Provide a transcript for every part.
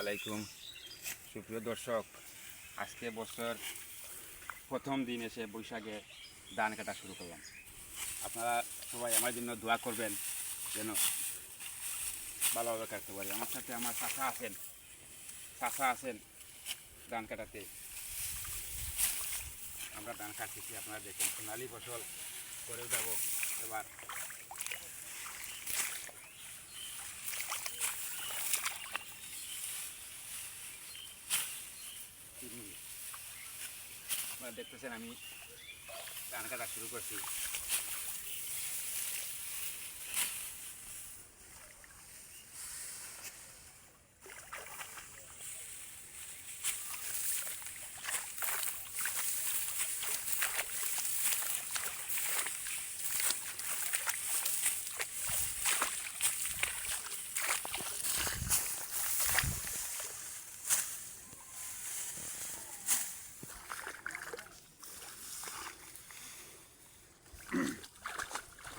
আলাইকুম। সুপ্রিয় দর্শক, আজকে বছর প্রথম দিন এসে বৈশাখে ধান কাটা শুরু করলাম। আপনারা সবাই আমার জন্য দোয়া করবেন যেন ভালোভাবে কাটতে পারি। আমার সাথে আমার চাষা আছেন। চাষা আছেন ধান কাটাতে। আমরা ধান কাটতেছি, আপনারা দেখেন। সোনালি ফসল করে যাব এবার আপনারা দেখতেছেন আমি ধান কাটা শুরু করছি।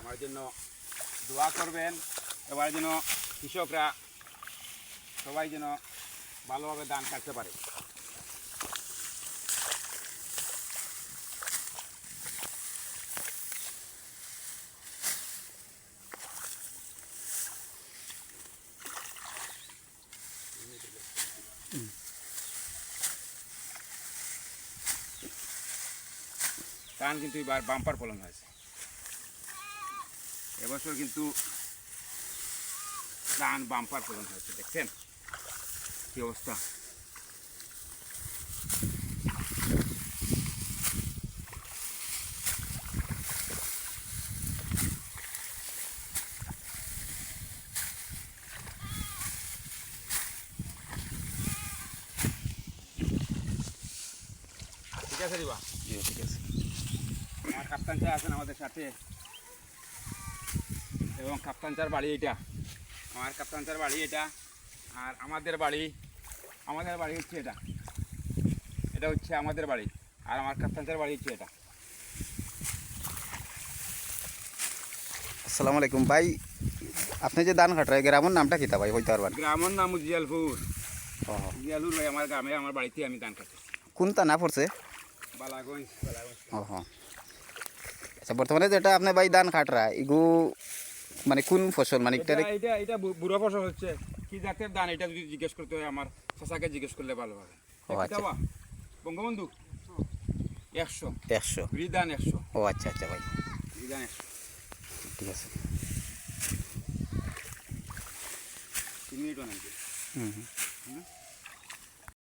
আমার জন্য দোয়া করবেন এবার যেন কৃষকরা সবাই যেন ভালোভাবে ধান কাটতে পারে। ধান কিন্তু এবার বাম্পার ফলন হয়েছে। এবছর কিন্তু ধান বাম্পার ফলন হয়েছে দেখছেন? কি অবস্থা? ঠিক আছে রিবা? ঠিক আছে। আমার কাপ্তান চা আছেন আমাদের সাথে। এবং কাপ্তান চার বাড়ি এটা। আমার কাপ্তান চার বাড়ি এটা আর আমাদের বাড়ি আমাদের বাড়ি হচ্ছে এটা। এটা হচ্ছে আমাদের বাড়ি আর আমার কাপ্তান চার বাড়ি হচ্ছে এটা। আসসালামু আলাইকুম। ভাই আপনি যে ধান কাটরা গ্রামের নামটা কিতা ভাই? হইতে পারবেন। গ্রামের নাম জিয়ালপুর ও। জিয়ালপুর ভাই আমার গ্রামে আমার বাড়িতে আমি ধান কাটি কোন না পড়ছে? বালাগঞ্জ বালাগঞ্জ। ও আচ্ছা বর্তমানে যেটা আপনি ভাই ধান কাটরা এগু মানে কোন ফসল? মানে এটা এটা এটা বুড়ো ফসল হচ্ছে। কি জাতের ধান? এটা যদি জিজ্ঞেস করতে হয় আমার চাচাকে জিজ্ঞেস করলে ভালো হবে ও আচ্ছা। বঙ্গবন্ধু? একশো। একশো। বিধান একশো। ও আচ্ছা আচ্ছা ভাই। বিধান একশো। ঠিক আছে। তিন হুম হুম। হুম?